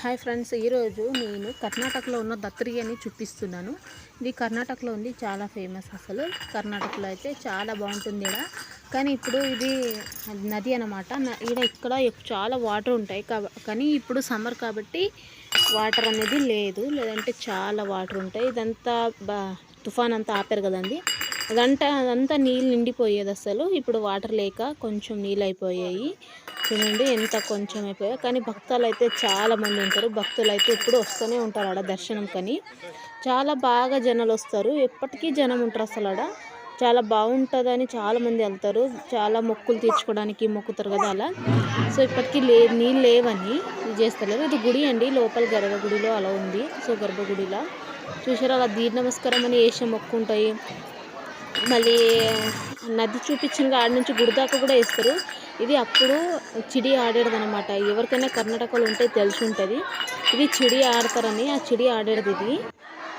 Hi friends ఈరోజు నేను కర్ణాటకలో ఉన్న దత్రి అని చూపిస్తున్నాను. ఇది కర్ణాటకలో ఉంది చాలా ఫేమస్ అసలు. కర్ణాటకలో అయితే చాలా బాగుంటుంది ఇక్కడ కానీ ఇప్పుడు ఇది నది అనమాట ఇక్కడ ఇక్కడ చాలా వాటర్ ఉంటాయి కాబ- కానీ ఇప్పుడు సమ్మర్ కాబట్టి వాటర్ అనేది లేదు. లేదంటే చాలా వాటర్ ఉంటాయి. ఇదంతా బా తుఫాన్ అంతా ఆపారు కదండి. గంట అదంతా నీళ్ళు నిండిపోయేది అసలు. ఇప్పుడు వాటర్ లేక కొంచెం నీళ్ళు అయిపోయాయి చూడండి ఎంత కొంచెం అయిపోయాయి కానీ భక్తులు అయితే చాలా మంది ఉంటారు. భక్తులు అయితే ఎప్పుడు వస్తూనే ఉంటారు ఆడ దర్శనం కానీ. చాలా బాగా జనాలు వస్తారు. ఎప్పటికీ జనం ఉంటారు అసలు ఆడ. చాలా బాగుంటుందని చాలామంది వెళ్తారు. చాలా మొక్కులు తీర్చుకోవడానికి మొక్కుతారు కదా అలా. సో ఇప్పటికీ లే నీళ్ళు లేవని ఇది చేస్తలేరు. ఇది గుడి అండి. లోపల గర్భగుడిలో అలా ఉంది. సో గర్భగుడిలో. చూసారా అలా దీర్ నమస్కారం అని వేసే మొక్కు ఉంటాయి. మళ్ళీ నది చూపించిన ఆడ నుంచి గుడి దాకా కూడా వేస్తారు. ఇది అప్పుడు చిడి ఆడేదనమాట ఎవరికైనా కర్ణాటకలో ఉంటే తెలిసి ఉంటుంది. ఇది చిడి ఆడతారని ఆ చిడి ఆడేది ఇది.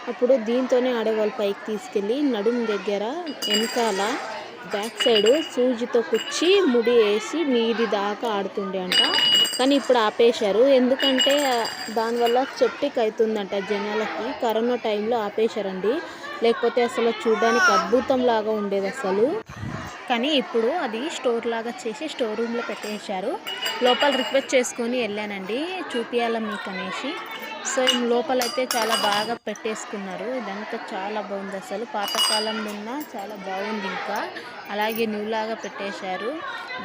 అప్పుడు దీంతోనే ఆడేవాళ్ళు పైకి తీసుకెళ్ళి నడుము దగ్గర వెనకాల బ్యాక్ సైడ్ సూజితో కుచ్చి ముడి వేసి మీది దాకా ఆడుతుండే అంట. కానీ ఇప్పుడు ఆపేశారు. ఎందుకంటే దానివల్ల చెప్టిక్ అవుతుందంట జనాలకి. కరోనా టైంలో ఆపేశారండి. లేకపోతే అసలు చూడడానికి అద్భుతం లాగా ఉండేది అసలు. కానీ ఇప్పుడు అది స్టోర్ లాగా చేసి స్టోర్ రూమ్లో పెట్టేశారు. లోపల రిక్వెస్ట్ చేసుకొని వెళ్ళానండి చూపించాలా మీకు అనేసి సో లోపలైతే లోపల అయితే చాలా బాగా పెట్టేసుకున్నారు. ఇదంతా చాలా బాగుంది అసలు. పాతకాలంలో ఉన్న చాలా బాగుంది ఇంకా. అలాగే న్యూలాగా పెట్టేశారు.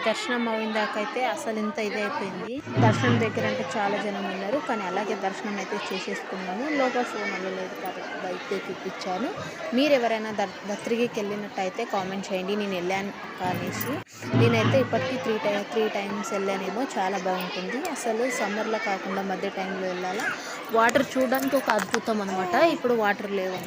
దర్శనం అయిందాకైతే అసలు ఇంత ఇది అయిపోయింది దర్శనం దగ్గర అంటే చాలా జనం ఉన్నారు. కానీ అలాగే దర్శనం అయితే చేసేసుకున్నాము. లోపల ఫోన్ వెళ్ళలేదు కాబట్టి బైక్ చూపించాను. మీరు ఎవరైనా దర్ దత్రిగికి వెళ్ళినట్టయితే కామెంట్ చేయండి. నేను వెళ్ళాను అనేసి నేనైతే ఇప్పటికీ త్రీ టై త్రీ టైమ్స్ వెళ్ళానేమో. చాలా బాగుంటుంది. అసలు సమ్మర్లో కాకుండా మధ్య టైంలో వెళ్ళాలా? వాటర్ చూడడానికి ఒక అద్భుతం అనమాట ఇప్పుడు వాటర్ లేవు.